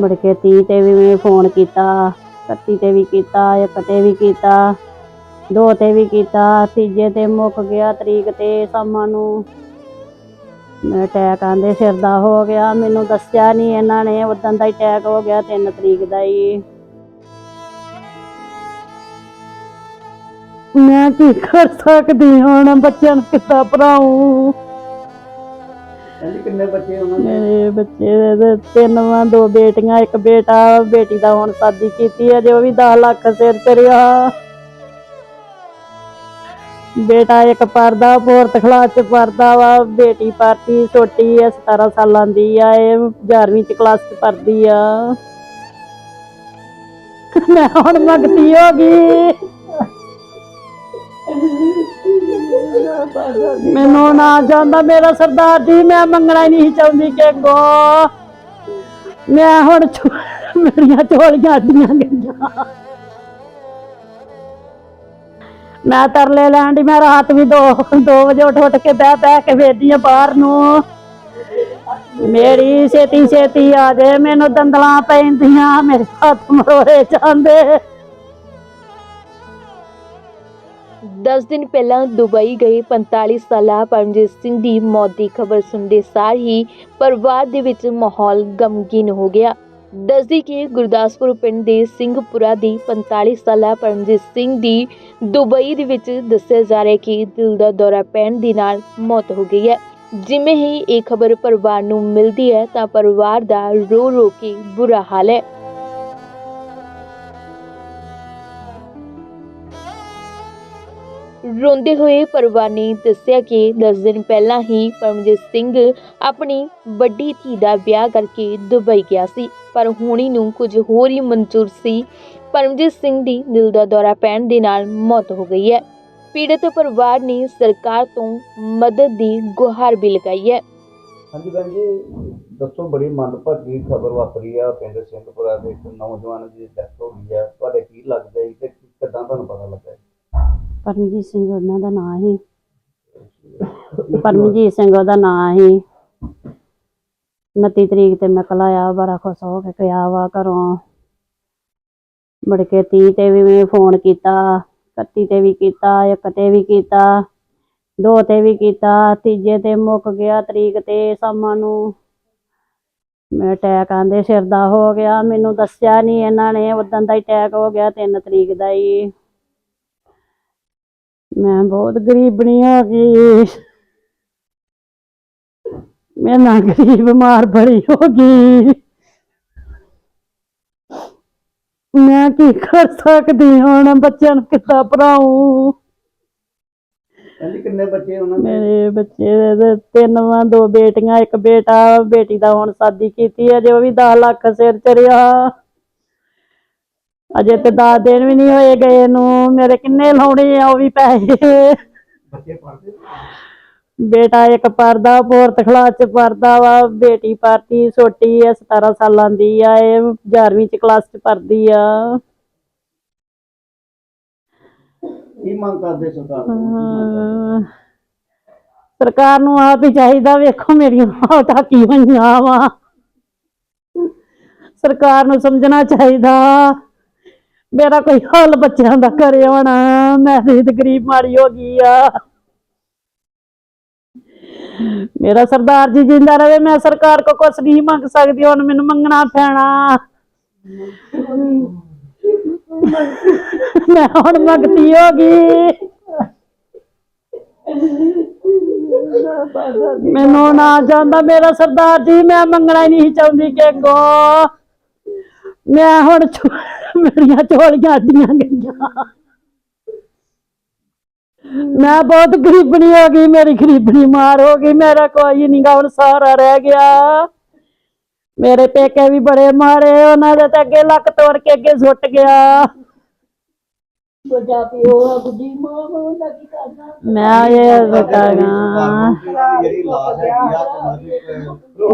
ਮੁੜ ਕੇ 30 ਤੇ ਵੀ ਮੈਂ ਫੋਨ ਕੀਤਾ 31 ਤੇ ਵੀ ਕੀਤਾ, ਇੱਕ ਤੇ ਵੀ ਕੀਤਾ, ਦੋ ਤੇ ਵੀ ਕੀਤਾ, ਤੀਜੇ ਤੇ ਮੁੱਕ ਗਿਆ ਤਰੀਕ ਤੇ ਸ਼ਾਮਾਂ ਨੂੰ। ਮੈਂ ਅਟੈਕ ਆਂਦੇ ਸਿਰ ਦਾ ਹੋ ਗਿਆ, ਮੈਨੂੰ ਦੱਸਿਆ ਨਹੀਂ ਇਹਨਾਂ ਨੇ ਉਦੋਂ ਦਾ ਹੀ ਅਟੈਕ ਹੋ ਗਿਆ 3 ਤਰੀਕ ਦਾ ਹੀ। ਮੈਂ ਕੀ ਕਰ ਸਕਦੀ ਹਾਂ ਹੁਣ, ਬੱਚਿਆਂ ਨੂੰ ਕਿੱਦਾਂ ਪੜਾਉਂ ਕਿੰਨੇ ਬੱਚੇ ਉਹਨਾਂ ਦੇ? ਮੇਰੇ ਬੱਚੇ ਦੇ ਤਿੰਨ ਵਾਂ, ਦੋ ਬੇਟੀਆਂ, ਇੱਕ ਬੇਟਾ, ਬੇਟੀ ਦਾ ਹੁਣ ਸ਼ਾਦੀ ਕੀਤੀ ਹੈ ਜੋ ਵੀ 10 ਲੱਖ ਸਿਰ ਤੇ ਬੇਟਾ ਇੱਕ ਪੜਦਾ ਫੋਰਥ ਕਲਾਸ ਚ ਪੜਦਾ ਵਾ, ਬੇਟੀ ਪੜਦੀ ਛੋਟੀ ਹੈ 17 ਸਾਲਾਂ ਦੀ ਆ, ਇਹ 11ਵੀਂ ਚ ਕਲਾਸ ਚ ਪੜਦੀ ਆ। ਮੈਂ ਹੁਣ ਮਗਤੀ ਹੋ ਗਈ। ਮੈਨੂੰ ਨਾ ਜਾਂਦਾ ਮੇਰਾ ਸਰਦਾਰ ਜੀ, ਮੈਂ ਮੰਗਣਾ ਹੀ ਨਹੀਂ ਚਾਹੁੰਦੀ ਕਿ ਗੋ ਮੈਂ ਹੁਣ ਮੇਰੀਆਂ ਝੋਲੀਆਂ ਅੱਡੀਆਂ ਗਈਆਂ। ਮੈਂ ਤਰਲੇ ਲੈਣ ਦੀ ਮੈਂ ਰਾਤ ਵੀ 2 2 ਵਜੇ ਉੱਠ ਉੱਠ ਕੇ ਬਹਿ ਬਹਿ ਕੇ ਵੇਖਦੀ ਆ ਬਾਹਰ ਨੂੰ। ਮੇਰੀ ਛੇਤੀ ਛੇਤੀ ਆ ਜੇ, ਮੈਨੂੰ ਦੰਦਲਾਂ ਪੈਂਦੀਆਂ, ਮੇਰੇ ਹੱਥ ਮਰੋੜੇ ਜਾਂਦੇ। 10 ਦਿਨ ਪਹਿਲਾਂ ਦੁਬਈ ਗਏ 45 ਸਾਲਾ ਪਰਮਜੀਤ ਸਿੰਘ ਦੀ ਮੌਤ ਦੀ ਖਬਰ ਸੁਣਦੇ ਸਾਰ ਹੀ ਪਰਿਵਾਰ ਦੇ ਵਿੱਚ ਮਾਹੌਲ ਗਮਗੀਨ ਹੋ ਗਿਆ। ਦੱਸਦੀ ਕਿ ਗੁਰਦਾਸਪੁਰ ਪਿੰਡ ਦੇ ਸਿੰਘਪੁਰਾ ਦੀ 45 ਸਾਲਾ ਪਰਮਜੀਤ ਸਿੰਘ ਦੀ ਦੁਬਈ ਦੇ ਵਿੱਚ ਦੱਸਿਆ ਜਾ ਰਿਹਾ ਕਿ ਦਿਲ ਦਾ ਦੌਰਾ ਪੈਣ ਦੇ ਨਾਲ ਮੌਤ ਹੋ ਗਈ ਹੈ। ਜਿਵੇਂ ਹੀ ਇਹ ਖਬਰ ਪਰਿਵਾਰ ਨੂੰ ਮਿਲਦੀ ਹੈ ਤਾਂ ਪਰਿਵਾਰ ਦਾ ਰੋ ਰੋ ਕੇ ਬੁਰਾ ਹਾਲ ਹੈ। ਰੋਂਦੇ ਹੋਏ ਪਰਿਵਾਰ ਨੇ ਦੱਸਿਆ ਕਿ 10 ਦਿਨ ਪਹਿਲਾਂ ਹੀ ਪਰਮਜੀਤ ਸਿੰਘ ਆਪਣੀ ਵੱਡੀ ਧੀ ਦਾ ਵਿਆਹ ਕਰਕੇ ਦੁਬਈ ਗਿਆ ਸੀ। ਪਰ ਹੁਣੀ ਨੂੰ ਕੁਝ ਹੋਰ ਹੀ ਮਨਜ਼ੂਰ ਸੀ। ਪਰਮਜੀਤ ਸਿੰਘ ਦੀ ਦਿਲ ਦਾ ਦੌਰਾ ਪੈਣ ਦੇ ਨਾਲ ਮੌਤ ਹੋ ਗਈ ਹੈ। ਪੀੜਤ ਪਰਿਵਾਰ ਨੇ ਸਰਕਾਰ ਤੋਂ ਮਦਦ ਦੀ ਗੁਹਾਰ ਵੀ ਲਗਾਈ ਹੈ। ਹਾਂਜੀ ਭੈਣ ਜੀ, ਦੱਸੋ ਬੜੀ ਮੰਦਭਾਗੀ ਖਬਰ ਵਾਪਰੀ ਆ। ਪਿੰਡ ਸਿੰਘਪੁਰਾ ਦੇ ਇੱਕ ਨੌਜਵਾਨ ਦੀ ਡੈਥ ਹੋ ਗਈ ਆ। ਤੁਹਾਡੇ ਕੀ ਲੱਗਦਾ ਜੀ ਤੇ ਪਰਮਜੀਤ ਸਿੰਘ ਉਹਨਾਂ ਦਾ ਨਾਂ ਹੀ ਪਰਮਜੀਤ ਸਿੰਘ ਉਹਦਾ ਨਾਂ ਹੀ 29 ਤਰੀਕ ਤੇ ਮੈਂ ਕਲਾਇਆ ਬੜਾ ਖੁਸ਼ ਹੋ ਕੇ ਗਿਆ ਵਾ ਘਰੋਂ। ਮੁੜ ਕੇ 30 ਤੇ ਵੀ ਮੈਂ ਫੋਨ ਕੀਤਾ 31 ਤੇ ਵੀ ਕੀਤਾ, ਇੱਕ ਤੇ ਵੀ ਕੀਤਾ, ਦੋ ਤੇ ਵੀ ਕੀਤਾ, ਤੀਜੇ ਤੇ ਮੁੱਕ ਗਿਆ ਤਰੀਕ ਤੇ ਸ਼ਾਮਾਂ ਨੂੰ। ਮੈਂ ਅਟੈਕ ਆਂਦੇ ਸਿਰ ਦਾ ਹੋ ਗਿਆ, ਮੈਨੂੰ ਦੱਸਿਆ ਨਹੀਂ ਇਹਨਾਂ ਨੇ ਉਦੋਂ ਦਾ ਹੀ ਅਟੈਕ ਹੋ ਗਿਆ 3 ਤਰੀਕ ਦਾ ਹੀ। ਮੈਂ ਬਹੁਤ ਗਰੀਬਣੀ ਹੋ ਗਈ ਮੈਂ ਨਾ ਗਰੀਬ ਬਿਮਾਰ ਬੜੀ ਹੋ ਗਈ। ਮੈਂ ਕੀ ਕਰ ਸਕਦੀ ਹਾਂ ਹੁਣ? ਬੱਚਿਆਂ ਨੂੰ ਕਿੱਦਾਂ ਪੜਾਉਂ ਕਹਿੰਦੀ ਕਿੰਨੇ ਬੱਚੇ ਉਹਨਾਂ ਦੇ? ਮੇਰੇ ਬੱਚੇ ਦੇ ਤੇ ਤਿੰਨ ਵਾਂ ਦੋ ਬੇਟੀਆਂ ਇੱਕ ਬੇਟਾ ਬੇਟੀ ਦਾ ਹੁਣ ਸ਼ਾਦੀ ਕੀਤੀ ਹੈ ਜੋ ਵੀ 10 ਲੱਖ ਸਿਰ ਚ ਰਿਹਾ ਅਜੇ ਤੇ 10 ਦਿਨ ਵੀ ਨਹੀਂ ਹੋਏ ਗਏ ਨੂੰ ਮੇਰੇ ਕਿੰਨੇ ਲਾਉਣੇ ਆ ਉਹ ਵੀ ਪੈਸੇ। ਬੱਚੇ ਬੇਟਾ ਇੱਕ ਪੜਦਾ ਫੋਰਥ ਕਲਾਸ ਚ ਪੜਦਾ ਵਾ ਬੇਟੀ ਪੜਦੀ ਛੋਟੀ ਹੈ 17 ਸਾਲਾਂ ਦੀ ਆ ਇਹ 11ਵੀਂ ਚ ਕਲਾਸ ਚ ਪੜਦੀ ਆ। ਕੀ ਮੰਗ ਕਰਦੇ ਸਰਕਾਰ ਤੋਂ? ਸਰਕਾਰ ਨੂੰ ਆਪ ਹੀ ਚਾਹੀਦਾ ਵੇਖੋ ਮੇਰੀਆਂ ਹਾਲਤਾਂ ਕੀ ਹੋਈਆਂ ਵਾ। ਸਰਕਾਰ ਨੂੰ ਸਮਝਣਾ ਚਾਹੀਦਾ। ਮੇਰਾ ਕੋਈ ਹੱਲ ਬੱਚਿਆਂ ਦਾ ਕਰੇ ਹੋਣਾ ਮੈਂ ਤੇ ਗਰੀਬ ਮਾਰੀ ਹੋ ਗਈ ਆ। ਮੇਰਾ ਸਰਦਾਰ ਜੀ ਜਿੰਦਾ ਰਵੇ ਮੈਂ ਸਰਕਾਰ ਕੋ ਕੁਛ ਨਹੀਂ ਮੰਗ ਸਕਦੀ, ਹੁਣ ਮੈਨੂੰ ਮੰਗਣਾ ਪੈਣਾ। ਮੈਂ ਹੁਣ ਮੰਗਤੀ ਹੋ ਗਈ। ਮੈਨੂੰ ਨਾ ਜਾਂਦਾ ਮੇਰਾ ਸਰਦਾਰ ਜੀ, ਮੈਂ ਮੰਗਣਾ ਹੀ ਨਹੀਂ ਚਾਹੁੰਦੀ ਕਿ ਗੋ ਮੈਂ ਹੁਣ ਮੇਰੀਆਂ ਝੋਲੀਆਂ ਅੱਡੀਆਂ ਗਈਆਂ। ਮੈਂ ਬਹੁਤ ਗਰੀਬਣੀ ਹੋ ਗਈ ਮੇਰੀ ਗਰੀਬਣੀ ਮਾਰ ਹੋ ਗਈ ਮੇਰਾ ਕੋਈ ਨਹੀਂ ਗਾ ਹੁਣ ਸਹਾਰਾ ਰਹਿ ਗਿਆ। ਮੇਰੇ ਪੇਕੇ ਵੀ ਬੜੇ ਮਾਰੇ ਉਹਨਾਂ ਦੇ ਤੇ ਅੱਗੇ ਲੱਕ ਤੋੜ ਕੇ ਅੱਗੇ ਸੁੱਟ ਗਿਆ। ਮੈਂ ਇਹ ਬਤਾਗਾ ਅਹ,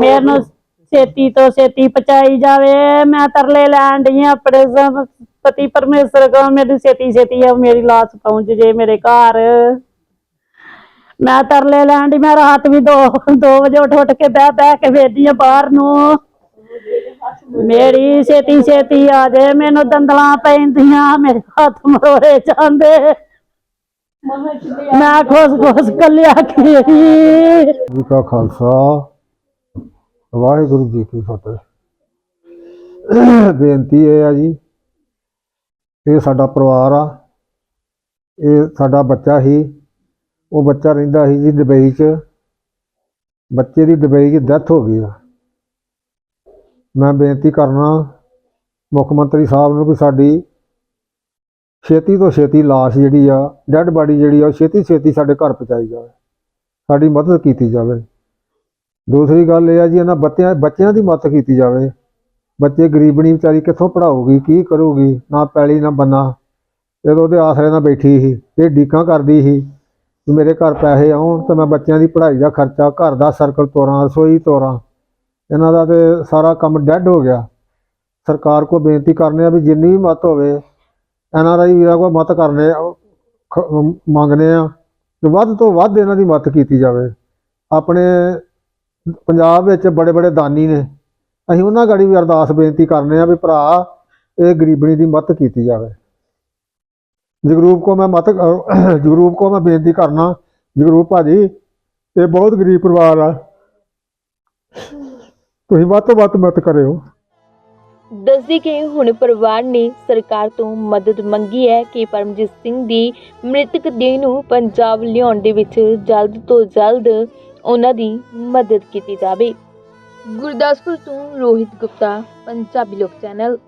ਮੈਨੂੰ ਛੇਤੀ ਤੋਂ ਛੇਤੀ ਪਚਾਈ ਜਾਵੇ। ਮੈਂ ਤਰਲੇ ਲੈਣ ਡਈ ਆਂ ਆਪਣੇ ਸ- ਪਤੀ ਪਰਮੇਸ਼ਰ ਕੋ ਮੇਰੀ ਛੇਤੀ ਛੇਤੀ ਆ ਮੇਰੀ ਲਾਸ਼ ਪਹੁੰਚ ਜੇ ਮੇਰੇ ਘਰ। ਮੈਂ ਤਰਲੇ ਲੈਣ ਡਈ, ਮੈਂ ਰਾਤ ਵੀ 2 2 ਵਜੇ ਉੱਠ ਉੱਠ ਕੇ ਬਹਿ ਬਹਿ ਕੇ ਵੇਖਦੀ ਆ ਬਾਹਰ ਨੂੰ। ਮੇਰੀ ਛੇਤੀ ਛੇਤੀ ਆ ਜੇ, ਮੈਨੂੰ ਦੰਦਲਾਂ ਪੈਂਦੀਆਂ, ਮੇਰੇ ਹੱਥ ਮਰੋੜੇ ਜਾਂਦੇ। ਮੈਂ ਖੁਸ਼ ਖੁਸ਼ ਕੱਲਿਆ ਕੀ ਜੀ ਕਾ ਖਾਲਸਾ। ਵਾਹਿਗੁਰੂ ਜੀ ਕੀ ਫਤਿਹ। ਬੇਨਤੀ ਇਹ ਆ ਜੀ, ਇਹ ਸਾਡਾ ਪਰਿਵਾਰ ਆ, ਇਹ ਸਾਡਾ ਬੱਚਾ ਹੀ ਉਹ ਬੱਚਾ ਰਹਿੰਦਾ ਸੀ ਜੀ ਦੁਬਈ 'ਚ, ਬੱਚੇ ਦੀ ਦੁਬਈ 'ਚ ਡੈਥ ਹੋ ਗਈ ਆ। ਮੈਂ ਬੇਨਤੀ ਕਰਨਾ, ਮੁੱਖ ਮੰਤਰੀ ਸਾਹਿਬ ਨੂੰ ਕਿ ਸਾਡੀ ਛੇਤੀ ਤੋਂ ਛੇਤੀ ਲਾਸ਼ ਜਿਹੜੀ ਆ, ਡੈੱਡ ਬਾਡੀ ਜਿਹੜੀ ਆ, ਉਹ ਛੇਤੀ ਛੇਤੀ ਸਾਡੇ ਘਰ ਪਹੁੰਚਾਈ ਜਾਵੇ, ਸਾਡੀ ਮਦਦ ਕੀਤੀ ਜਾਵੇ। ਦੂਸਰੀ ਗੱਲ ਇਹ ਆ ਜੀ ਇਹਨਾਂ ਬੱਚਿਆਂ ਬੱਚਿਆਂ ਦੀ ਮਦਦ ਕੀਤੀ ਜਾਵੇ। ਬੱਚੇ ਗਰੀਬਣੀ ਵਿਚਾਰੀ ਕਿੱਥੋਂ ਪੜਾਊਗੀ ਕੀ ਕਰੂਗੀ ਨਾ ਪੈਲੀ ਨਾ ਬੰਨਾ। ਜਦੋਂ ਉਹਦੇ ਆਸਰੇ ਨਾਲ ਬੈਠੀ ਸੀ ਤੇ ਡੀਕਾਂ ਕਰਦੀ ਸੀ ਵੀ ਮੇਰੇ ਘਰ ਪੈਸੇ ਆਉਣ ਤਾਂ ਮੈਂ ਬੱਚਿਆਂ ਦੀ ਪੜ੍ਹਾਈ ਦਾ ਖਰਚਾ ਘਰ ਦਾ ਸਰਕਲ ਤੋਰਾਂ ਰਸੋਈ ਤੋਰਾਂ। ਇਹਨਾਂ ਦਾ ਤੇ ਸਾਰਾ ਕੰਮ ਡੈੱਡ ਹੋ ਗਿਆ। ਸਰਕਾਰ ਕੋ ਬੇਨਤੀ ਕਰਨੇ ਆ ਵੀ ਜਿੰਨੀ ਵੀ ਮਤ ਹੋਵੇ ਐਨਆਰਆਈ ਵੀਰਾਂ ਕੋ ਮਤ ਕਰਨੇ ਆ, ਖ- ਮੰਗਨੇ ਆ ਕਿ ਵੱਧ ਤੋਂ ਵੱਧ ਇਹਨਾਂ ਦੀ ਮਦਦ ਕੀਤੀ ਜਾਵੇ। ਆਪਣੇ ਪੰਜਾਬ ਵਿੱਚ ਬੜੇ ਬੜੇ ਦਾਨੀ ਨੇ। ਅਸੀਂ ਉਹਨਾਂ ਗਾੜੀ ਵੀ ਅਰਦਾਸ ਬੇਨਤੀ ਕਰਨੇ ਆ ਵੀ ਭਰਾ, ਇਹ ਗਰੀਬਣੀ ਦੀ ਮਦਦ ਕੀਤੀ ਜਾਵੇ। ਜਗਰੂਪ ਕੋ ਮੈਂ ਮਤ, ਜਗਰੂਪ ਕੋ ਮੈਂ ਬੇਨਤੀ ਕਰਨਾ, ਜਗਰੂਪ ਭਾਜੀ, ਇਹ ਬਹੁਤ ਗਰੀਬ ਪਰਿਵਾਰ ਆ। ਤੁਸੀਂ ਵੱਧ ਤੋਂ ਵੱਧ ਮਦਦ ਕਰਿਓ। ਦੱਸਦੀ ਕਿ ਹੁਣ ਪਰਿਵਾਰ ਨੇ ਸਰਕਾਰ ਤੋਂ ਮਦਦ ਮੰਗੀ ਹੈ ਕਿ ਪਰਮਜੀਤ ਸਿੰਘ ਦੀ ਮ੍ਰਿਤਕ ਦੇਹ ਨੂੰ ਪੰਜਾਬ ਲਿਆਉਣ ਦੇ ਵਿੱਚ ਜਲਦ ਤੋਂ ਜਲਦ ਉਹਨਾਂ ਦੀ ਮਦਦ ਕੀਤੀ ਜਾਵੇ। ਗੁਰਦਾਸਪੁਰ ਤੋਂ ਰੋਹਿਤ ਗੁਪਤਾ ਪੰਜਾਬੀ ਲੋਕ ਚੈਨਲ।